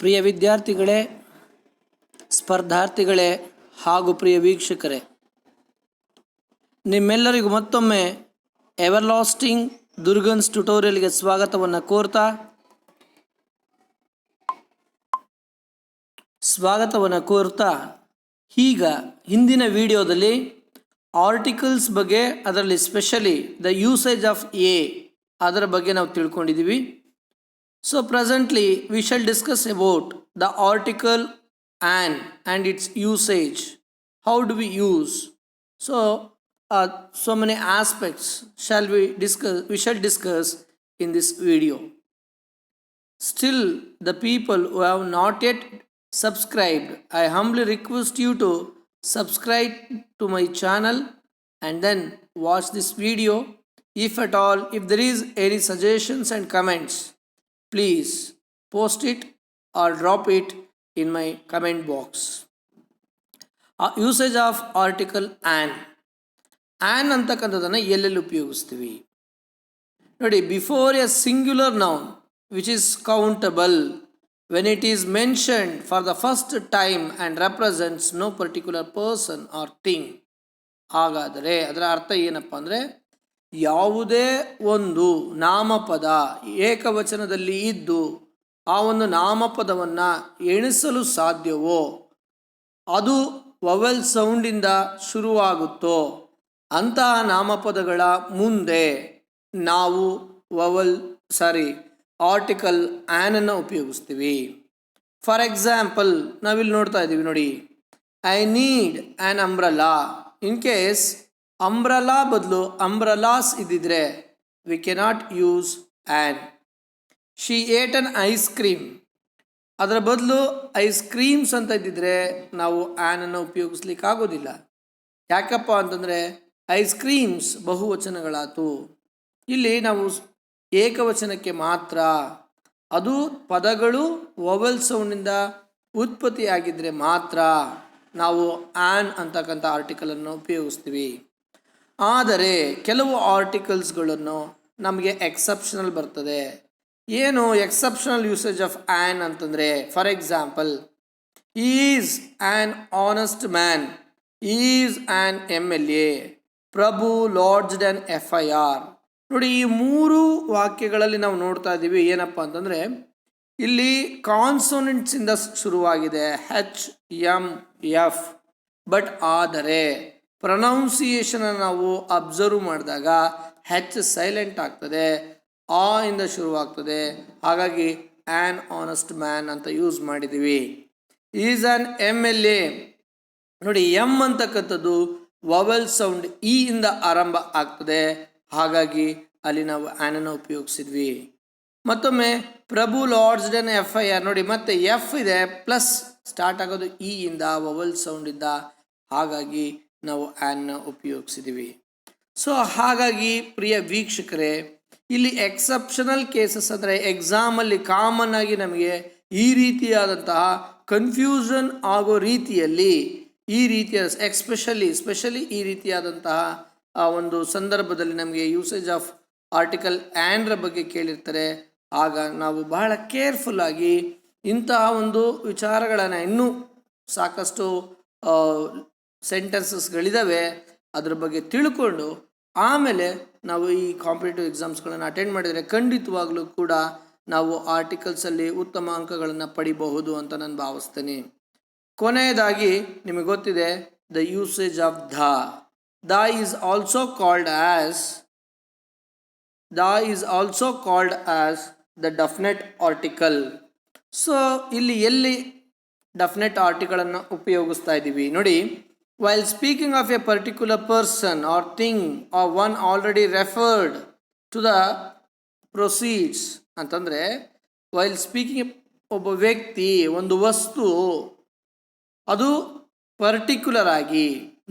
ಪ್ರಿಯ ವಿದ್ಯಾರ್ಥಿಗಳೇ, ಸ್ಪರ್ಧಾರ್ಥಿಗಳೇ ಹಾಗೂ ಪ್ರಿಯ ವೀಕ್ಷಕರೇ, ನಿಮ್ಮೆಲ್ಲರಿಗೂ ಮತ್ತೊಮ್ಮೆ ಎವರ್ಲಾಸ್ಟಿಂಗ್ ದುರ್ಗನ್ಸ್ ಟ್ಯುಟೋರಿಯಲ್ಗೆ ಸ್ವಾಗತವನ್ನು ಕೋರ್ತಾ ಸ್ವಾಗತವನ್ನು ಕೋರ್ತಾ, ಈಗ ಹಿಂದಿನ ವಿಡಿಯೋದಲ್ಲಿ ಆರ್ಟಿಕಲ್ಸ್ ಬಗ್ಗೆ, ಅದರಲ್ಲಿ specially the usage of a ಅದರ ಬಗ್ಗೆ ನಾವು ತಿಳ್ಕೊಂಡಿದ್ದೀವಿ. So presently we shall discuss about the article an and its usage. How do we use? So uh, so many aspects shall we discuss we shall discuss in this video. Still the people who have not yet subscribed, I humbly request you to subscribe to my channel and then watch this video. If at all, if there is any suggestions and comments, please post it or drop it in my comment box. Uh, usage of article an. An ಅಂತಕ್ಕಂಥದ್ದನ್ನು ಎಲ್ಲೆಲ್ಲಿ ಉಪಯೋಗಿಸ್ತೀವಿ ನೋಡಿ before a singular noun which is countable when it is mentioned for the first time and represents no particular person or thing ಹಾಗಾದರೆ ಅದರ ಅರ್ಥ ಏನಪ್ಪ ಅಂದರೆ ಯಾವುದೇ ಒಂದು ನಾಮಪದ ಏಕವಚನದಲ್ಲಿ ಇದ್ದು ಆ ಒಂದು ನಾಮಪದವನ್ನು ಎಣಿಸಲು ಸಾಧ್ಯವೋ? ಅದು ವವೆಲ್ ಸೌಂಡಿಂದ ಶುರುವಾಗುತ್ತೋ? ಅಂತಹ ನಾಮಪದಗಳ ಮುಂದೆ ನಾವು ವವಲ್, ಸಾರಿ, ಆರ್ಟಿಕಲ್ ಆ್ಯನನ್ನು ಉಪಯೋಗಿಸ್ತೀವಿ. ಫಾರ್ ಎಕ್ಸಾಂಪಲ್, ನಾವಿಲ್ಲಿ ನೋಡ್ತಾ ಇದ್ದೀವಿ ನೋಡಿ. I need an umbrella in case umbrella ಬದಲು ಅಂಬ್ರಲಾಸ್ ಇದ್ದಿದ್ರೆ we cannot use an she ate an ice cream ಅದರ ಬದಲು ಐಸ್ ಕ್ರೀಮ್ಸ್ ಅಂತ ಇದ್ದಿದ್ರೆ ನಾವು ಆ್ಯನನ್ನು ಉಪಯೋಗಿಸ್ಲಿಕ್ಕೆ ಆಗೋದಿಲ್ಲ. ಯಾಕಪ್ಪ ಅಂತಂದರೆ ಐಸ್ ಕ್ರೀಮ್ಸ್ ಬಹುವಚನಗಳಾತು. ಇಲ್ಲಿ ನಾವು ಏಕವಚನಕ್ಕೆ ಮಾತ್ರ ಅದು ಪದಗಳು ವೊವೆಲ್ ಸೌಂಡಿಂದ ಉತ್ಪತ್ತಿಯಾಗಿದ್ದರೆ ಮಾತ್ರ ನಾವು ಆ್ಯನ್ ಅಂತಕ್ಕಂಥ ಆರ್ಟಿಕಲನ್ನು ಉಪಯೋಗಿಸ್ತೀವಿ. ಆದರೆ ಕೆಲವು ಆರ್ಟಿಕಲ್ಸ್ಗಳನ್ನು ನಮಗೆ ಎಕ್ಸೆಪ್ಷನಲ್ ಬರ್ತದೆ. ಏನು ಎಕ್ಸೆಪ್ಷನಲ್ ಯೂಸೇಜ್ ಆಫ್ ಆ್ಯನ್ ಅಂತಂದರೆ for example is an honest man is an M L A Prabhu lords an F I R ನೋಡಿ, ಈ ಮೂರು ವಾಕ್ಯಗಳಲ್ಲಿ ನಾವು ನೋಡ್ತಾ ಇದ್ದೀವಿ, ಏನಪ್ಪ ಅಂತಂದರೆ, ಇಲ್ಲಿ ಕಾನ್ಸೋನೆಂಟ್ಸಿಂದ ಶುರುವಾಗಿದೆ ಹೆಚ್ ಎಂ ಎಫ್ ಬಟ್ ಆದರೆ ಪ್ರೊನೌನ್ಸಿಯೇಷನ್ ನಾವು ಅಬ್ಸರ್ವ್ ಮಾಡಿದಾಗ ಹೆಚ್ ಸೈಲೆಂಟ್ ಆಗ್ತದೆ ಆ ಇಂದ ಶುರುವಾಗ್ತದೆ. ಹಾಗಾಗಿ ಆ್ಯನ್ ಆನೆಸ್ಟ್ ಮ್ಯಾನ್ ಅಂತ ಯೂಸ್ ಮಾಡಿದ್ದೀವಿ is an M L A ನೋಡಿ ಎಂ ಅಂತಕ್ಕಂಥದ್ದು ವವೆಲ್ ಸೌಂಡ್ ಇ ಇಂದ ಆರಂಭ ಆಗ್ತದೆ. ಹಾಗಾಗಿ ಅಲ್ಲಿ ನಾವು ಆ್ಯನನ್ನು ಉಪಯೋಗಿಸಿದ್ವಿ. ಮತ್ತೊಮ್ಮೆ, ಪ್ರಭು lords then F I R ನೋಡಿ, ಮತ್ತೆ ಎಫ್ ಇದೆ ಪ್ಲಸ್ ಸ್ಟಾರ್ಟ್ ಆಗೋದು ಇ ಇಂದ ವವಲ್ ಸೌಂಡ್ ಇಂದ. ಹಾಗಾಗಿ ನಾವು ಆ್ಯನ್ನ ಉಪಯೋಗಿಸಿದ್ದೀವಿ. ಸೊ ಹಾಗಾಗಿ ಪ್ರಿಯ ವೀಕ್ಷಕರೇ, ಇಲ್ಲಿ ಎಕ್ಸೆಪ್ಷನಲ್ ಕೇಸಸ್ ಅಂದರೆ ಎಕ್ಸಾಮಲ್ಲಿ ಕಾಮನ್ ಆಗಿ ನಮಗೆ ಈ ರೀತಿಯಾದಂತಹ ಕನ್ಫ್ಯೂಷನ್ ಆಗೋ ರೀತಿಯಲ್ಲಿ ಈ ರೀತಿಯ ಎಕ್ಸ್ಪೆಷಲಿ ಸ್ಪೆಷಲಿ ಈ ರೀತಿಯಾದಂತಹ, ಆ, ಒಂದು ಸಂದರ್ಭದಲ್ಲಿ ನಮಗೆ ಯೂಸೇಜ್ ಆಫ್ ಆರ್ಟಿಕಲ್ ಆ್ಯಂಡ್ರ ಬಗ್ಗೆ ಕೇಳಿರ್ತಾರೆ. ಆಗ ನಾವು ಬಹಳ ಕೇರ್ಫುಲ್ಲಾಗಿ ಇಂತಹ ಒಂದು ವಿಚಾರಗಳನ್ನು ಇನ್ನೂ ಸಾಕಷ್ಟು ಸೆಂಟೆನ್ಸಸ್ಗಳಿದ್ದಾವೆ ಅದ್ರ ಬಗ್ಗೆ ತಿಳ್ಕೊಂಡು ಆಮೇಲೆ ನಾವು ಈ ಕಾಂಪಿಟೇಟಿವ್ ಎಕ್ಸಾಮ್ಸ್ಗಳನ್ನು ಅಟೆಂಡ್ ಮಾಡಿದರೆ ಖಂಡಿತವಾಗಲೂ ಕೂಡ ನಾವು ಆರ್ಟಿಕಲ್ಸಲ್ಲಿ ಉತ್ತಮ ಅಂಕಗಳನ್ನು ಪಡಿಬಹುದು ಅಂತ ನಾನು ಭಾವಿಸ್ತೇನೆ. ಕೊನೆಯದಾಗಿ ನಿಮಗೆ ಗೊತ್ತಿದೆ the usage of the. The is also called as the is also called as the definite article so ಇಲ್ಲಿ ಎಲ್ಲಿ ಡಫ್ನೆಟ್ ಆರ್ಟಿಕಲನ್ನು ಉಪಯೋಗಿಸ್ತಾ ಇದ್ದೀವಿ ನೋಡಿ while speaking of a particular person or thing, or one already referred to the proceeds, ಅಂತಂದರೆ while speaking ಒಬ್ಬ ವ್ಯಕ್ತಿ ಒಂದು ವಸ್ತು, ಅದು ಪರ್ಟಿಕ್ಯುಲರ್ ಆಗಿ,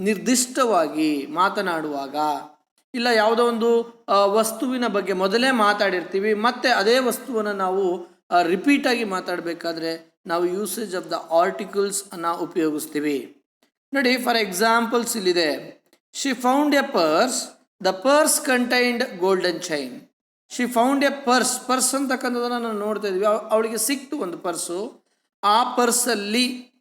ನಿರ್ದಿಷ್ಟವಾಗಿ ಮಾತನಾಡುವಾಗ, ಇಲ್ಲ ಯಾವುದೋ ಒಂದು ವಸ್ತುವಿನ ಬಗ್ಗೆ ಮೊದಲೇ ಮಾತಾಡಿರ್ತೀವಿ, ಮತ್ತೆ ಅದೇ ವಸ್ತುವನ್ನು ನಾವು ರಿಪೀಟಾಗಿ ಮಾತಾಡಬೇಕಾದ್ರೆ ನಾವು ಯೂಸೇಜ್ ಆಫ್ ದ ಆರ್ಟಿಕಲ್ಸ್ ಅನ್ನು ಉಪಯೋಗಿಸ್ತೀವಿ. ನೋಡಿ ಫಾರ್ ಎಕ್ಸಾಂಪಲ್ಸ್ ಇಲ್ಲಿದೆ. She found a purse the purse contained golden chain she found a purse purse ಅಂತಕ್ಕಂಥದ್ದನ್ನು ನಾವು ನೋಡ್ತಾ ಇದ್ವಿ. ಅವ್- ಅವಳಿಗೆ ಸಿಕ್ತು ಒಂದು ಪರ್ಸು ಆ ಪರ್ಸಲ್ಲಿ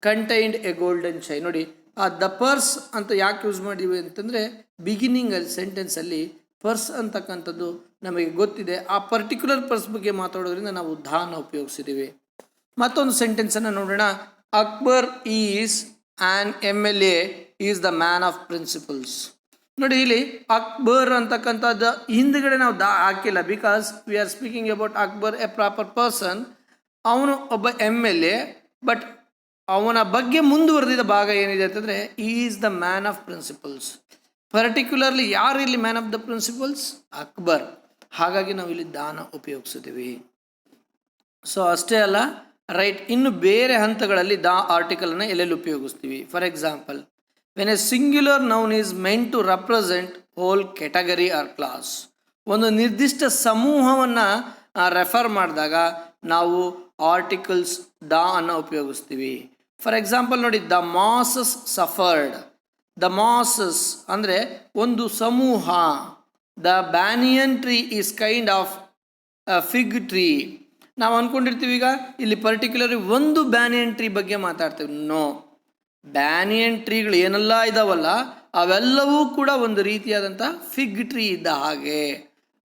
ಕಂಟೈನ್ಡ್ ಎ ಗೋಲ್ಡನ್ ಚೈನ್ ನೋಡಿ, ಆ ದ ಪರ್ಸ್ ಅಂತ ಯಾಕೆ ಯೂಸ್ ಮಾಡಿದ್ವಿ ಅಂತಂದರೆ ಬಿಗಿನಿಂಗಲ್ಲಿ ಸೆಂಟೆನ್ಸಲ್ಲಿ ಪರ್ಸ್ ಅಂತಕ್ಕಂಥದ್ದು ನಮಗೆ ಗೊತ್ತಿದೆ. ಆ ಪರ್ಟಿಕ್ಯುಲರ್ ಪರ್ಸ್ ಬಗ್ಗೆ ಮಾತಾಡೋದ್ರಿಂದ ನಾವು ಧಾನ ಉಪಯೋಗಿಸಿದ್ದೀವಿ. ಮತ್ತೊಂದು ಸೆಂಟೆನ್ಸನ್ನು ನೋಡೋಣ. Akbar is an M L A is the man of principles ನೋಡಿ ಇಲ್ಲಿ ಅಕ್ಬರ್ ಅಂತಕ್ಕಂಥದ್ದು ಹಿಂದ್ಗಡೆ ನಾವು ದಾ ಹಾಕಿಲ್ಲ because we are speaking about Akbar a proper person ಅವನು ಒಬ್ಬ ಎಂ ಎಲ್ ಎ ಬಟ್ ಅವನ ಬಗ್ಗೆ ಮುಂದುವರೆದಿದ್ದ ಭಾಗ ಏನಿದೆ ಅಂತಂದರೆ is the man of principles particularly ಯಾರು ಇಲ್ಲಿ man of the principles Akbar ಹಾಗಾಗಿ ನಾವು ಇಲ್ಲಿ ದಾನ ಉಪಯೋಗಿಸಿದ್ದೀವಿ ಸೊ ಅಷ್ಟೇ ಅಲ್ಲ ರೈಟ್ ಇನ್ನು ಬೇರೆ ಹಂತಗಳಲ್ಲಿ ದಾ ಆರ್ಟಿಕಲನ್ನು ಎಲ್ಲೆಲ್ಲಿ ಉಪಯೋಗಿಸ್ತೀವಿ? For example when a singular noun is meant to represent whole category or class ಒಂದು ನಿರ್ದಿಷ್ಟ ಸಮೂಹವನ್ನು ರೆಫರ್ ಮಾಡಿದಾಗ ನಾವು ಆರ್ಟಿಕಲ್ಸ್ ದ ಅನ್ನು ಉಪಯೋಗಿಸ್ತೀವಿ. ಫಾರ್ ಎಕ್ಸಾಂಪಲ್ ನೋಡಿ the masses suffered the masses ಅಂದರೆ ಒಂದು ಸಮೂಹ. The banyan tree is kind of fig tree ನಾವು ಅಂದ್ಕೊಂಡಿರ್ತೀವಿ ಈಗ ಇಲ್ಲಿ ಪರ್ಟಿಕ್ಯುಲರ್ ಒಂದು ಬ್ಯಾನಿಯನ್ ಟ್ರೀ ಬಗ್ಗೆ ಮಾತಾಡ್ತೀವಿ. ನೋ ಬ್ಯಾನಿಯನ್ ಟ್ರೀಗಳು ಏನೆಲ್ಲ ಇದಾವಲ್ಲ, ಅವೆಲ್ಲವೂ ಕೂಡ ಒಂದು ರೀತಿಯಾದಂಥ ಫಿಗ್ ಟ್ರೀ ಇದ್ದ ಹಾಗೆ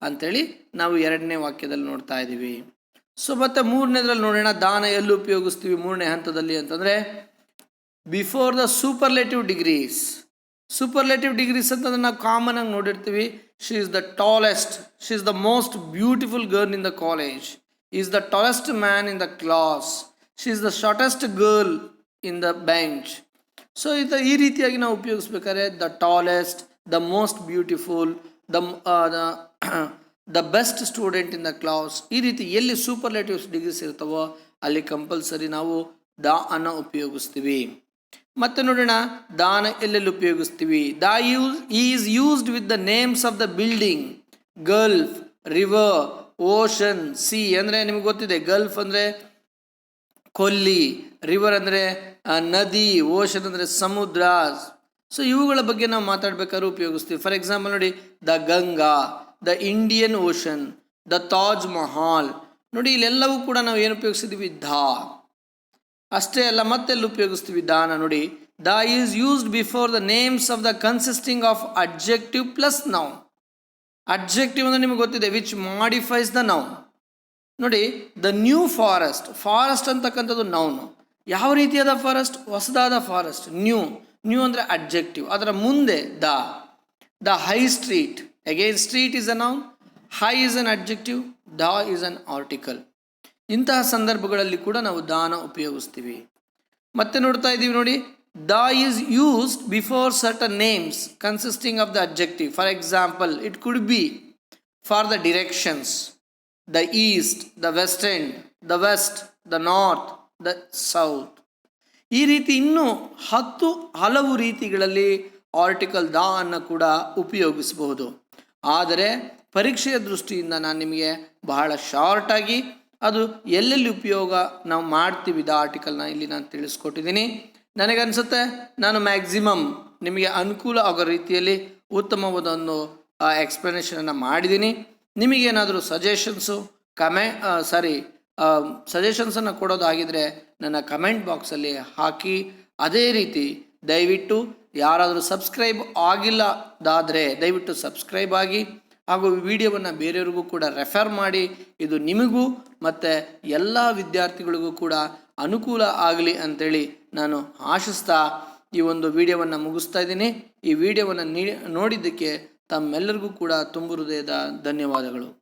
ಅಂಥೇಳಿ ನಾವು ಎರಡನೇ ವಾಕ್ಯದಲ್ಲಿ ನೋಡ್ತಾ ಇದ್ದೀವಿ ಸೊ ಮತ್ತೆ ಮೂರನೇದ್ರಲ್ಲಿ ನೋಡೋಣ. ದಾನ ಎಲ್ಲಿ ಉಪಯೋಗಿಸ್ತೀವಿ ಮೂರನೇ ಹಂತದಲ್ಲಿ ಅಂತಂದರೆ before the superlative degrees superlative degrees ಅಂತಂದ್ರೆ ನಾವು ಕಾಮನ್ ಆಗಿ ನೋಡಿರ್ತೀವಿ. She is the tallest she is the most beautiful girl in the college is the tallest man in the class She is the shortest girl in the bench so ಇದು ಈ ರೀತಿಯಾಗಿ ನಾವು ಉಪಯೋಗಿಸ್ಬೇಕಾದ್ರೆ the tallest the most beautiful the the best student in the class ಈ ರೀತಿ ಎಲ್ಲಿ ಸೂಪರ್ಲೇಟಿವ್ಸ್ degrees ಇರ್ತವೋ ಅಲ್ಲಿ compulsory ನಾವು the ಅನ್ನು ಉಪಯೋಗಿಸ್ತೀವಿ. ಮತ್ತೆ ನೋಡೋಣ, ದಾನ ಎಲ್ಲೆಲ್ಲಿ ಉಪಯೋಗಿಸ್ತೀವಿ? The use is used with the names of the building gulf river ocean, sea ಅಂದರೆ ನಿಮ್ಗೆ ಗೊತ್ತಿದೆ, ಗಲ್ಫ್ ಅಂದರೆ ಕೊಲ್ಲಿ ರಿವರ್ ಅಂದರೆ ನದಿ ಓಷನ್ ಅಂದರೆ ಸಮುದ್ರ. ಸೊ ಇವುಗಳ ಬಗ್ಗೆ ನಾವು ಮಾತಾಡ್ಬೇಕಾದ್ರೆ ಉಪಯೋಗಿಸ್ತೀವಿ. ಫಾರ್ ಎಕ್ಸಾಂಪಲ್ ನೋಡಿ the Ganga the Indian ocean the Taj Mahal ನೋಡಿ, ಇಲ್ಲೆಲ್ಲವೂ ಕೂಡ ನಾವು ಏನು ಉಪಯೋಗಿಸ್ತಿದ್ದೀವಿ ಧಾ. ಅಷ್ಟೇ ಅಲ್ಲ, ಮತ್ತೆಲ್ಲಿ ಉಪಯೋಗಿಸ್ತೀವಿ? ದಾನ ನೋಡಿ. The is used before the names of the consisting of adjective plus noun. Adjective ಅಂದರೆ ನಿಮಗೆ ಗೊತ್ತಿದೆ ವಿಚ್ ಮಾಡಿಫೈಸ್ ದ ನೌನ್ ನೋಡಿ ದ ನ್ಯೂ ಫಾರೆಸ್ಟ್ ಫಾರೆಸ್ಟ್ ಅಂತಕ್ಕಂಥದ್ದು ನೌನು ಯಾವ ರೀತಿಯಾದ ಫಾರೆಸ್ಟ್ ಹೊಸದಾದ ಫಾರೆಸ್ಟ್ ನ್ಯೂ ನ್ಯೂ ಅಂದರೆ ಅಬ್ಜೆಕ್ಟಿವ್ ಅದರ ಮುಂದೆ the the high street again street is a noun high is an objective the is an article ಇಂತಹ ಸಂದರ್ಭಗಳಲ್ಲಿ ಕೂಡ ನಾವು ದಾನ ಉಪಯೋಗಿಸ್ತೀವಿ. ಮತ್ತೆ ನೋಡ್ತಾ ಇದ್ದೀವಿ ನೋಡಿ the is used before certain names consisting of the adjective. For example, it could be for the directions the east, the west end, the west, the north, the south ಈ ರೀತಿ ಇನ್ನೂ ಹತ್ತು ಹಲವು ರೀತಿಗಳಲ್ಲಿ ಆರ್ಟಿಕಲ್ ದ ಅನ್ನು ಕೂಡ ಉಪಯೋಗಿಸಬಹುದು ಆದರೆ ಪರೀಕ್ಷೆಯ ದೃಷ್ಟಿಯಿಂದ ನಾನು ನಿಮಗೆ ಬಹಳ ಶಾರ್ಟಾಗಿ ಅದು ಎಲ್ಲೆಲ್ಲಿ ಉಪಯೋಗ ನಾವು ಮಾಡ್ತೀವಿ ದ ಆರ್ಟಿಕಲ್ನ ಇಲ್ಲಿ ನಾನು ತಿಳಿಸ್ಕೊಟ್ಟಿದ್ದೀನಿ ನನಗನ್ಸುತ್ತೆ, ನಾನು ಮ್ಯಾಕ್ಸಿಮಮ್ ನಿಮಗೆ ಅನುಕೂಲ ಆಗೋ ರೀತಿಯಲ್ಲಿ ಉತ್ತಮವಾದೊಂದು ಎಕ್ಸ್ಪ್ಲನೇಷನನ್ನು ಮಾಡಿದ್ದೀನಿ. ನಿಮಗೇನಾದರೂ ಸಜೆಷನ್ಸು ಕಮೆ ಸಾರಿ ಸಜೆಷನ್ಸನ್ನು ಕೊಡೋದಾಗಿದ್ದರೆ ನನ್ನ ಕಮೆಂಟ್ ಬಾಕ್ಸಲ್ಲಿ ಹಾಕಿ, ಅದೇ ರೀತಿ ದಯವಿಟ್ಟು ಯಾರಾದರೂ ಸಬ್ಸ್ಕ್ರೈಬ್ ಆಗಿಲ್ಲದಾದರೆ ದಯವಿಟ್ಟು ಸಬ್ಸ್ಕ್ರೈಬ್ ಆಗಿ ಹಾಗೂ ವಿಡಿಯೋವನ್ನು ಬೇರೆಯವ್ರಿಗೂ ಕೂಡ ರೆಫರ್ ಮಾಡಿ. ಇದು ನಿಮಗೂ ಮತ್ತು ಎಲ್ಲ ವಿದ್ಯಾರ್ಥಿಗಳಿಗೂ ಕೂಡ ಅನುಕೂಲ ಆಗಲಿ ಅಂಥೇಳಿ ನಾನು ಆಶಿಸ್ತಾ ಈ ಒಂದು ವಿಡಿಯೋವನ್ನು ಮುಗಿಸ್ತಾ ಇದ್ದೀನಿ. ಈ ವಿಡಿಯೋವನ್ನು ನೀ, ನೋಡಿದ್ದಕ್ಕೆ ತಮ್ಮೆಲ್ಲರಿಗೂ ಕೂಡ ತುಂಬು ಹೃದಯದ ಧನ್ಯವಾದಗಳು.